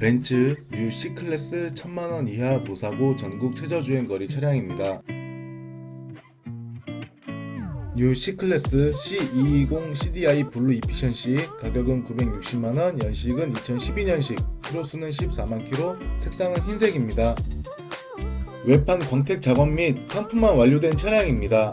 벤츠 U C클래스 1000만원 이하 무사고 전국 최저주행거리 차량입니다. U C클래스 C220 CDI 블루 이피션시 가격은 960만원, 연식은 2012년식, 키로수는 14만 킬로, 색상은 흰색입니다. 외판 광택 작업 및 상품만 완료된 차량입니다.